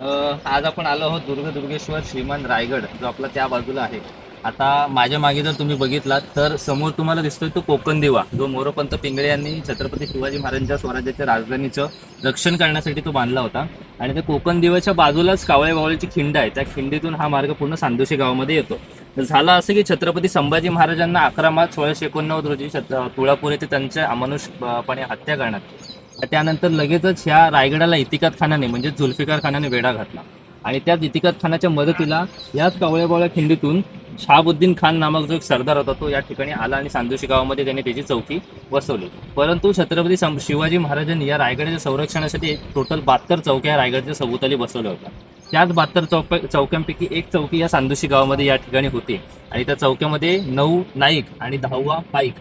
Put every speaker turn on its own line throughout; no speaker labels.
आज आपण आलो आहोत दुर्ग दुर्गेश्वर श्रीमान रायगड जो आपला त्या बाजूला आहे. आता माझ्या मागे जर तुम्ही बघितलात तर समोर तुम्हाला दिसतोय तो कोकण दिवा जो मोरोपंत पिंगळे यांनी छत्रपती शिवाजी महाराजांच्या स्वराज्याच्या राजधानीचं रक्षण करण्यासाठी तो बांधला होता. आणि त्या कोकण दिव्याच्या बाजूलाच कावळे बावळीची खिंड आहे. त्या खिंडीतून हा मार्ग पूर्ण सांदोशी गावामध्ये येतो. तर झालं असं की छत्रपती संभाजी महाराजांना अकरा मार्च सोळाशे एकोणनव्वद रोजी छत्र तुळापूर येथे त्यांच्या अमानुषपणे हत्या करण्यात त्यानंतर लगेचच ह्या रायगडाला इतिकात खानाने म्हणजे जुल्फिकार खानाने वेढा घातला. आणि त्याच इतिकात खानाच्या मदतीला याच कावळ्याबावळ्या खिंडीतून शहाबुद्दीन खान नामक जो एक सरदार होता तो या ठिकाणी आला आणि सांदोशी गावामध्ये त्याने त्याची चौकी बसवली परंतु छत्रपती शिवाजी महाराजांनी या रायगडाच्या संरक्षणासाठी टोटल बहात्तर चौक्या रायगडच्या सभोवताली बसवल्या होत्या. त्याच बहात्तर चौक चौक्यांपैकी एक चौकी या सांदोशी गावामध्ये या ठिकाणी होती. आणि त्या चौक्यामध्ये नऊ नाईक आणि दहावा पाईक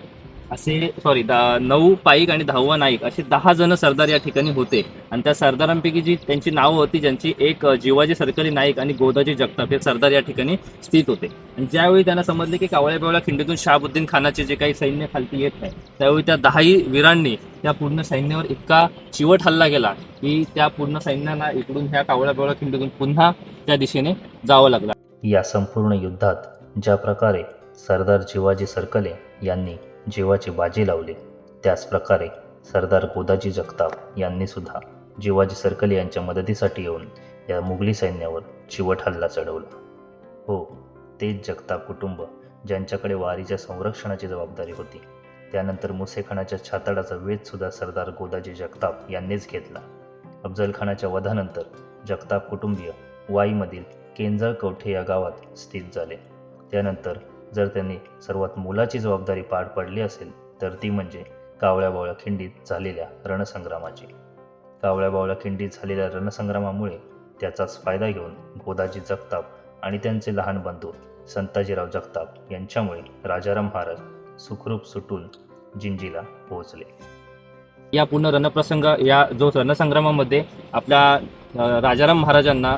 असे सॉरी नऊ पाईक आणि दहावा नाईक असे दहा जण सरदार या ठिकाणी होते. आणि त्या सरदारांपैकी जी त्यांची नावं होती ज्यांची एक जिवाजी सरकारी नाईक आणि गोदाजी जगताप हे सरदार या ठिकाणी स्थित होते. आणि ज्यावेळी त्यांना समजले की कावळ्या पिवळ्या खिंडीतून शहाबुद्दीन खानाचे जे काही सैन्य खालती येत आहे त्यावेळी त्या दहाही वीरांनी त्या पूर्ण सैन्यावर इतका चिवट हल्ला केला की त्या पूर्ण सैन्याला इकडून ह्या कावळ्या पिवळ्या खिंडीतून पुन्हा त्या दिशेने जावं लागलं.
या संपूर्ण युद्धात ज्या प्रकारे सरदार जिवाजी सरकले यांनी जीवाची बाजी लावली. त्याचप्रकारे सरदार गोदाजी जगताप यांनीसुद्धा जिवाजी सर्कल यांच्या मदतीसाठी येऊन या मुघली सैन्यावर चिवट हल्ला चढवला. हो तेच जगताप कुटुंब ज्यांच्याकडे वारीच्या संरक्षणाची जबाबदारी होती. त्यानंतर मुसेखानाच्या छाताडाचा वेधसुद्धा सरदार गोदाजी जगताप यांनीच घेतला. अफजलखानाच्या वधानंतर जगताप कुटुंबीय वाईमधील केंजळ कवठे या गावात स्थित झाले. त्यानंतर जर त्यांनी सर्वात मोलाची जबाबदारी पार पडली असेल तर ती म्हणजे कावळ्या बावळ्या खिंडीत झालेल्या रणसंग्रामाची. कावळ्या बावळ्या खिंडीत झालेल्या रणसंग्रामामुळे त्याचाच फायदा घेऊन गोदाजी जगताप आणि त्यांचे लहान बंधू संताजीराव जगताप यांच्यामुळे राजाराम महाराज सुखरूप सुटून जिंजीला पोहोचले.
या पूर्ण रणप्रसंग या जो रणसंग्रामामध्ये आपल्या राजाराम महाराजांना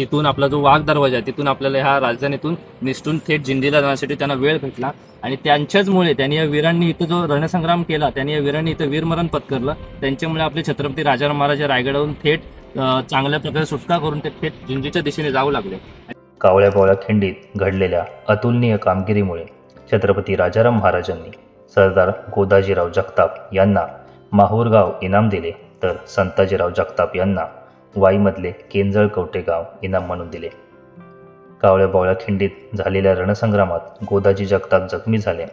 तिथून आपला जो वाघ दरवाजा आहे तिथून आपल्याला ह्या राजधानीतून निसटून थेट जिंजीला जाण्यासाठी त्यांना वेळ भेटला. आणि त्यांच्याचमुळे त्यांनी या वीरांनी इथं जो रणसंग्राम केला त्यांनी या वीरांनी इथं वीरमरण पत्करलं. त्यांच्यामुळे आपले छत्रपती राजाराम महाराज रायगडावरून थेट चांगल्या प्रकारे सुटका करून ते थेट जिंजीच्या दिशेने जाऊ लागले.
कावळ्या पावळ्या खिंडीत घडलेल्या अतुलनीय कामगिरीमुळे छत्रपती राजाराम महाराजांनी सरदार गोदाजीराव जगताप यांना माहूरगाव इनाम दिले. तर संताजीराव जगताप यांना वाईमधले केंजळ कवटे गाव इनाम म्हणून दिले. कावळ्या बावळ्या खिंडीत झालेल्या रणसंग्रामात गोदाजी जगताप जखमी झाले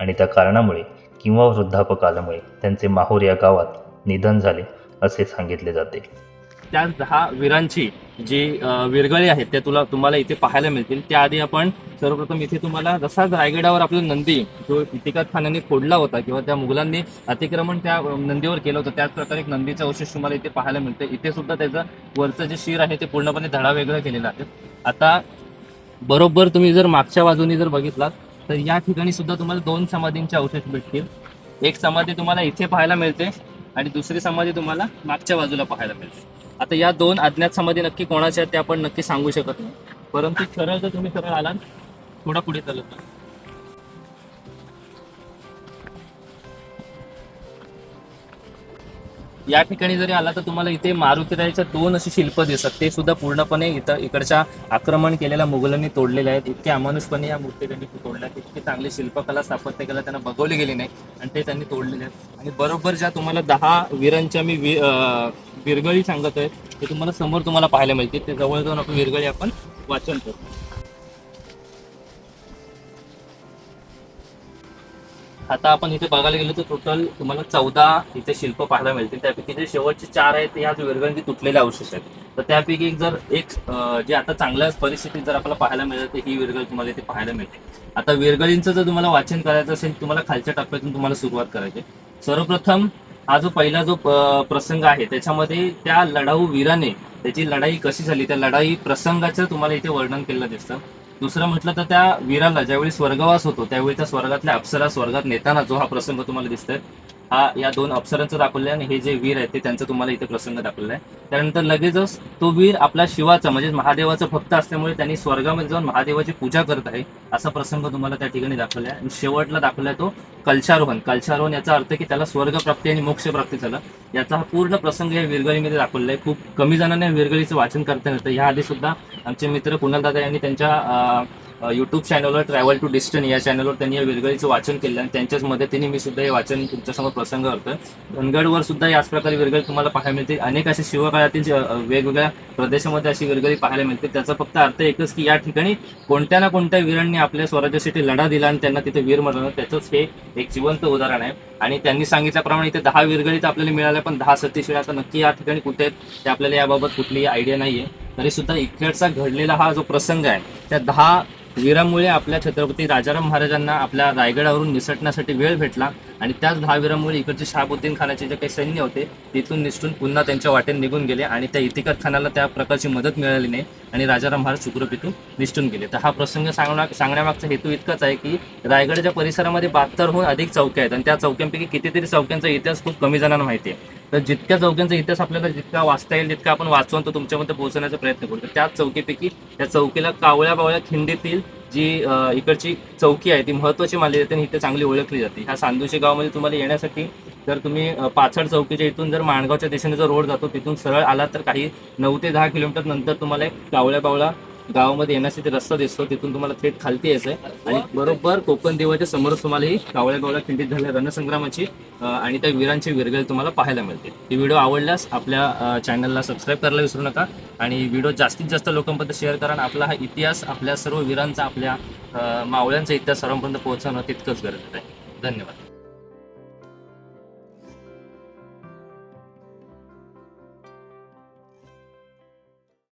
आणि त्या कारणामुळे किंवा वृद्धापकालामुळे त्यांचे माहूर या गावात निधन झाले असे सांगितले जाते.
त्याच दहा वीरांची जी विरगळी आहेत त्या तुला तुम्हाला इथे पाहायला मिळतील. त्याआधी आपण सर्वप्रथम इथे तुम्हाला जसाच रायगडावर आपला नंदी जो इतिकात खानाने फोडला होता किंवा त्या मुघलांनी अतिक्रमण त्या नंदीवर केलं होतं त्याच प्रकारे एक नंदीचा अवशेष तुम्हाला इथे पाहायला मिळतं. इथे सुद्धा त्याचं वरचं जे शिर आहे ते पूर्णपणे धडा वेगळं केलेलं आहे. आता बरोबर तुम्ही जर मागच्या बाजूने जर बघितलात तर या ठिकाणी सुद्धा तुम्हाला दोन समाधींचे अवशेष भेटतील. एक समाधी तुम्हाला इथे पाहायला मिळते आणि दुसरी समाधी तुम्हाला मागच्या बाजूला पाहायला मिळते. आता या दोन अज्ञात समाधी नक्की कोणाच्या आहेत ते आपण नक्की सांगू शकत नाही. परंतु सरळ जर तुम्ही सरळ आलात थोडा पुढे चालत या ठिकाणी जरी आला तर तुम्हाला इथे मारुतीरायच्या दोन अशी शिल्प दिसतात. ते सुद्धा पूर्णपणे इथं इकडच्या आक्रमण केलेल्या मुघलांनी तोडलेले आहेत. इतके अमानुषपणे या मूर्ती त्यांनी तोडल्या. आहेत. इतकी चांगली शिल्पकला स्थापत्यकला त्यांना बघवली गेली नाही. आणि ते त्यांनी तोडलेले आहेत. आणि बरोबर ज्या तुम्हाला दहा वीरांच्या मी वी- विरगळी सांगत आहे ते तुम्हाला समोर तुम्हाला पाहायला मिळते ते जवळ जाऊन आपण विरगळी आपण वाचन करू. आता आपण इथे बघायला गेलो तर टोटल तुम्हाला चौदा इथे शिल्प पाहायला मिळतील. त्यापैकी जे शेवटचे चार आहेत ते ह्याच विरगळी तुटलेले अवशेष आहेत. तर त्यापैकी एक जर एक जे आता चांगल्या परिस्थितीत जर आपल्याला पाहायला मिळेल तर ही विरगळ तुम्हाला इथे पाहायला मिळते. आता विरगळींचं जर तुम्हाला वाचन करायचं असेल तुम्हाला खालच्या टप्प्यातून तुम्हाला सुरुवात करायची सर्वप्रथम हा जो पहिला जो प्रसंग आहे त्याच्यामध्ये त्या लढाऊ वीराने त्याची लढाई कशी झाली? त्या लढाई प्रसंगाचं तुम्हाला इथे वर्णन केलेलं दिसतं. दुसरं म्हटलं तर त्या वीराला ज्यावेळी स्वर्गवास होतो त्यावेळी त्या स्वर्गातल्या अप्सरा स्वर्गात नेताना जो हा प्रसंग तुम्हाला दिसतोय हा या दोन अप्सरांचं दाखवलं आहे आणि हे जे वीर आहे ते त्यांचा तुम्हाला इथे प्रसंग दाखवलेला आहे त्यानंतर लगेचच तो वीर आपला शिवाचा म्हणजे महादेवाचा भक्त असल्यामुळे त्यांनी स्वर्गामध्ये जाऊन महादेवाची पूजा करत आहे असा प्रसंग तुम्हाला त्या ठिकाणी दाखवला आहे आणि शेवटला दाखवला आहे तो कलशारोहण. कलशारोहण याचा अर्थ की त्याला स्वर्गप्राप्ती आणि मोक्षप्राप्ती झालं. याचा हा पूर्ण प्रसंग या विरगळीमध्ये दाखवलेला आहे खूप कमी जणांना विरगळीचं वाचन करता येतं. या आधी सुद्धा आमचे मित्र कुणाल दादा यांनी त्यांच्या युट्यूब चॅनलवर ट्रॅव्हल टू डिस्टन या चॅनलवर त्यांनी या विरगळीचं वाचन केलं आणि त्यांच्याच मदतीने मी सुद्धा हे वाचन तुमच्यासमोर प्रसंग करतोय. धनगडवर सुद्धा याच प्रकारे विरगळी तुम्हाला पाहायला मिळते. अनेक असे शिवकाळातील वेगवेगळ्या प्रदेशामध्ये अशी विरगळी पाहायला मिळते. त्याचा फक्त अर्थ एकच की या ठिकाणी कोणत्या ना कोणत्या वीरांनी आपल्या स्वराज्यासाठी लढा दिला आणि त्यांना तिथे वीर म्हणलं त्याचंच हे एक जिवंत उदाहरण आहे. आणि त्यांनी सांगितल्याप्रमाणे इथे दहा विरगळी तर आपल्याला मिळाल्या पण दहा सतीशिवाय आता नक्की या ठिकाणी कुठे आहेत ते आपल्याला याबाबत कुठलीही आयडिया नाहीये. तरी सुद्धा इकडचा घडलेला हा जो प्रसंग आहे त्या दहा वीरामुळे आपल्या छत्रपती राजाराम महाराजांना आपल्या रायगडावरून निसटण्यासाठी वेळ भेटला. आणि त्याच दहा इकडचे शहाबुद्दीन खानाचे जे काही सैन्य होते तिथून निसटून पुन्हा त्यांच्या वाटेने निघून गेले आणि त्या इतिकत खानाला त्या प्रकारची मदत मिळाली नाही आणि राजाराम महाराज सुखरूप इथून निसटून गेले. तर हा प्रसंग सांगण्या सांगण्यामागचा हेतू इतकाच आहे की रायगडच्या परिसरामध्ये बहात्तरहून अधिक चौक्या आहेत आणि त्या चौक्यांपैकी कितीतरी चौक्यांचा इतिहास खूप कमी जणांना माहिती आहे. तर जितक्या चौक्यांचा इतिहास आपल्याला जितका वाचता येईल तितका आपण वाचवून तो तुमच्यामध्ये पोहोचवण्याचा प्रयत्न करतो त्याच चौकीपैकी त्या चौकीला कावळ्या बावळ्या खिंडीतील जी इकडची चौकी आहे ती महत्त्वाची मानली जाते आणि इथे चांगली ओळखली जाते. ह्या सांदुशी गावामध्ये तुम्हाला येण्यासाठी जर तुम्ही पाचड चौकीच्या इथून जर माणगावच्या दिशेने जो रोड जातो तिथून सरळ आला तर काही नऊ ते दहा किलोमीटर नंतर तुम्हाला एक कावळ्या बावळा गावामध्ये येण्यासाठी रस्ता दिसतो. तिथून तुम्हाला थेट खालती यायचंय. आणि बरोबर कोकण देवाच्या समोरच तुम्हाला ही कावळ्या बावळ्या खिंडीत झाल्या रणसंग्रामाची आणि त्या वीरांची विरगळ तुम्हाला पाहायला मिळते. ही व्हिडिओ आवडल्यास आपल्या चॅनलला सबस्क्राईब करायला विसरू नका. आणि व्हिडिओ जास्तीत जास्त लोकांपर्यंत शेअर करा आणि आपला हा इतिहास आपल्या सर्व वीरांचा आपल्या मावळ्यांचा इतिहास सर्वांपर्यंत पोहोचवणं तितकंच गरजेचं आहे. धन्यवाद.